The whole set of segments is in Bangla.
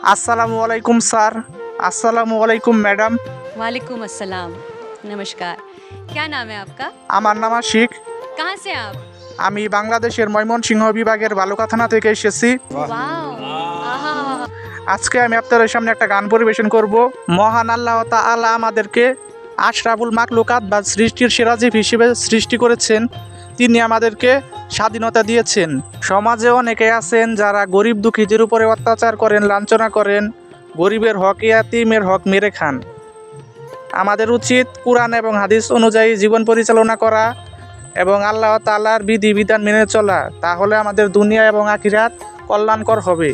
আসসালামু আলাইকুম স্যার আসসালামু আলাইকুম ম্যাডাম वालेकुम अस्सलाम नमस्कार क्या नाम है आपका আমার নাম আশিক कहाँ से हैं आप আমি বাংলাদেশের ময়মনসিংহ বিভাগের বালুকা থানা থেকে এসেছি वाओ आहा আজকে আমি আপনাদের সামনে একটা গান পরিবেশন করব মহান আল্লাহ তাআলা আমাদেরকে আশরাফুল মাকলুকাত বা সৃষ্টির সেরাজীব হিসেবে সৃষ্টি করেছেন তিনি আমাদেরকে স্বাধীনতা দিয়েছেন। সমাজে অনেকে আছেন যারা গরিব দুঃখীদের উপরে অত্যাচার করেন, লাঞ্ছনা করেন। গরিবের হক ইয়াতিমের হক মেরে খান। আমাদের উচিত কোরআন এবং হাদিস অনুযায়ী জীবন পরিচালনা করা এবং আল্লাহ তাআলার বিধি বিধান মেনে চলা। তাহলে আমাদের দুনিয়া এবং আখিরাত কল্যাণকর হবে।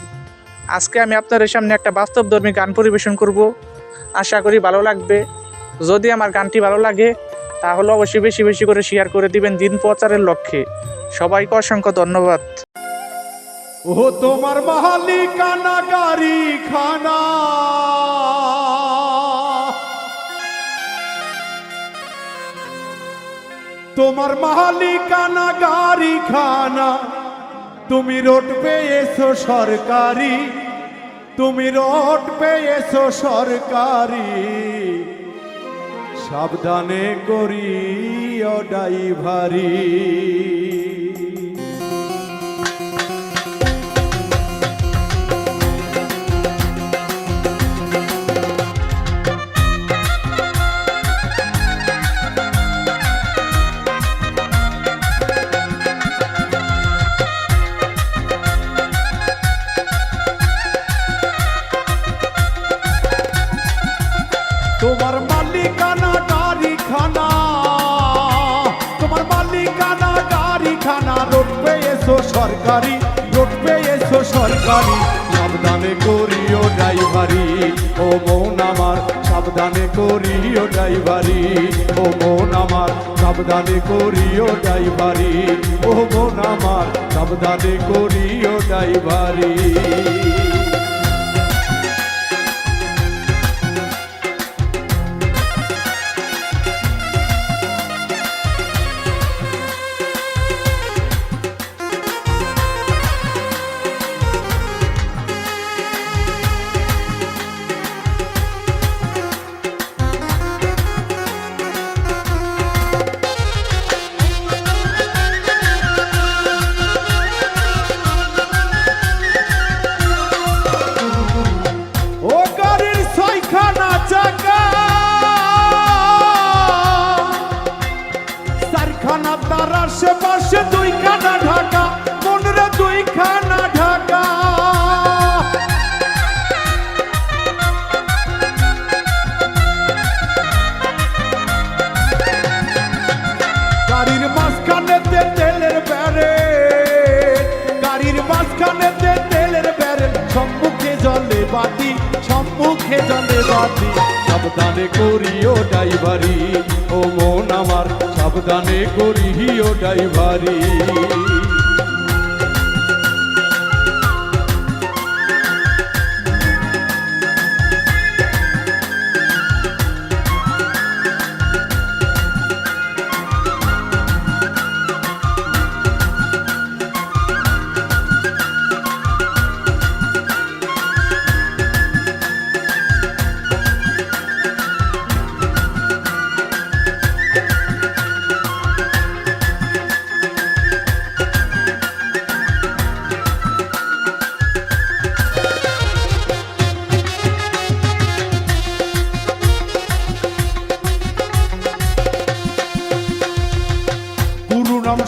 আজকে আমি আপনাদের সামনে একটা বাস্তবধর্মী গান পরিবেশন করব। আশা করি ভালো লাগবে। যদি আমার গানটি ভালো লাগে, তাহলে অবশ্যই বেশি বেশি করে শেয়ার করে দিবেন দিন প্রচারের লক্ষ্যে। সবাইকে অসংখ্য ধন্যবাদ। ও তোমার মালিকানা গাড়ি খানা। তোমার মালিকানা গাড়ি খানা। তুমি রোড পেয়েছ সরকারি। তুমি রোড পেয়েছ সরকারি। সাবধানে করি ড্রাইভারি। তোমার সরকারি রোড পেয়েছ সরকারি। সাবধানে করিও ড্রাইভারি। ও মন আমার, সাবধানে করিও ড্রাইভারি। ও মন আমার, সাবধানে করিও ড্রাইভারি। ও মন আমার, সাবধানে করিও ড্রাইভারি। জলে বাতি সাবধানে করিও ড্রাইভারি। ও মন আমার সাবধানে করিও ড্রাইভারি।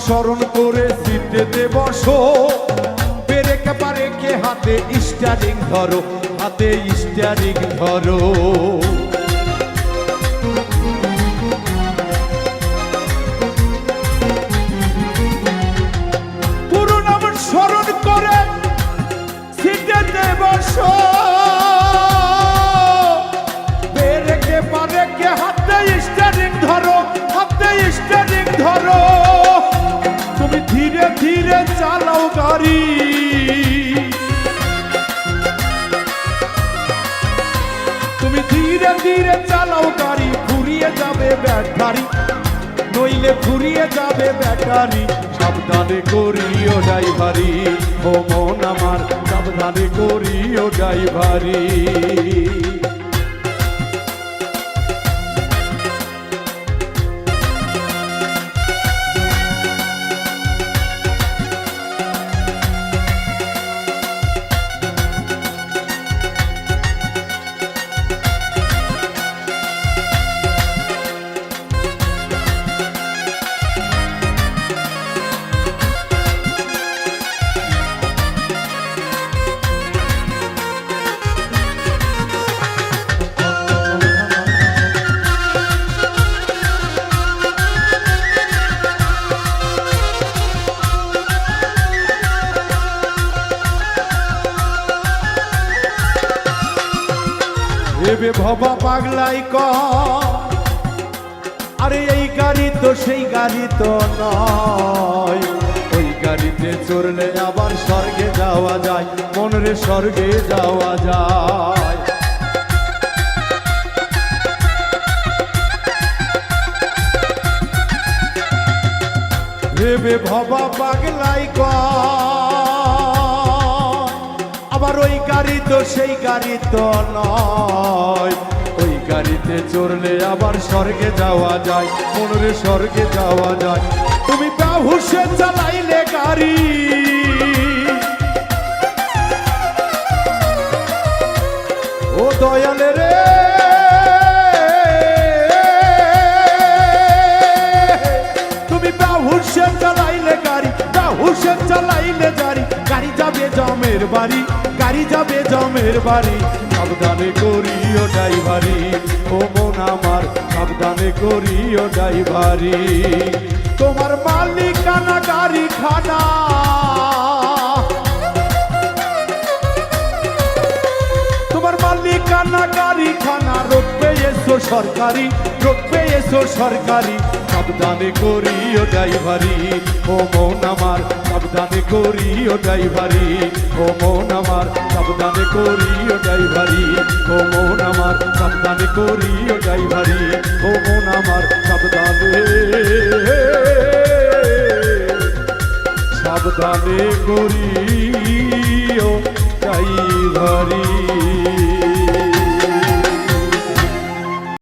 স্মরণ করে সিটেতে বসো। পারে কে হাতে স্টারিং ধরো হাতে স্টারিং ধরো। ধীরে ধীরে চালাও গাড়ি ফুরিয়ে যাবে ব্যাটারি নইলে ফুরিয়ে যাবে ব্যাটারি, সাবধানে করিও ড্রাইভারি। ও মন আমার, সাবধানে করিও ড্রাইভারি। ভেবে ভবা পাগলাই ক আরে এই গাড়ি তো সেই গাড়ি তো নয়। ওই গাড়িতে চড়লে আবার স্বর্গে যাওয়া যায়, মনরে স্বর্গে যাওয়া যায়। ভেবে ভবা পাগলাই ক আবার ওই গাড়ি তো সেই গাড়ি তো নয়। ওই গাড়িতে চড়লে আবার স্বর্গে যাওয়া যায়, মনরে স্বর্গে যাওয়া যায়। তুমি বাহুসে চালাইলে গাড়ি। ও দয়ালে রে। তুমি বাহুসে চালাইলে গাড়ি বাহুসে চালাইলে গাড়ি। গাড়ি যাবে জমের বাড়ি। যাবে জমের বাড়ি, সাবধানে করিও ড্রাইভারি। ও মন আমার, সাবধানে করিও ড্রাইভারি। তোমার মালিকানা গাড়ি খানা তোমার মালিকানা গাড়ি খানা রোপে এসো সরকারি রোপে এসো সরকারি। সাবধানে করিও ড্রাইভারি। ও মন আমার, সাবধানে করিও ড্রাইভারি। ও মন আমার, সাবধানে করিও ড্রাইভারি। ও মন আমার, সাবধানে করিও ড্রাইভারি। ও মন আমার, সাবধানে সাবধানে করিও ড্রাইভারি।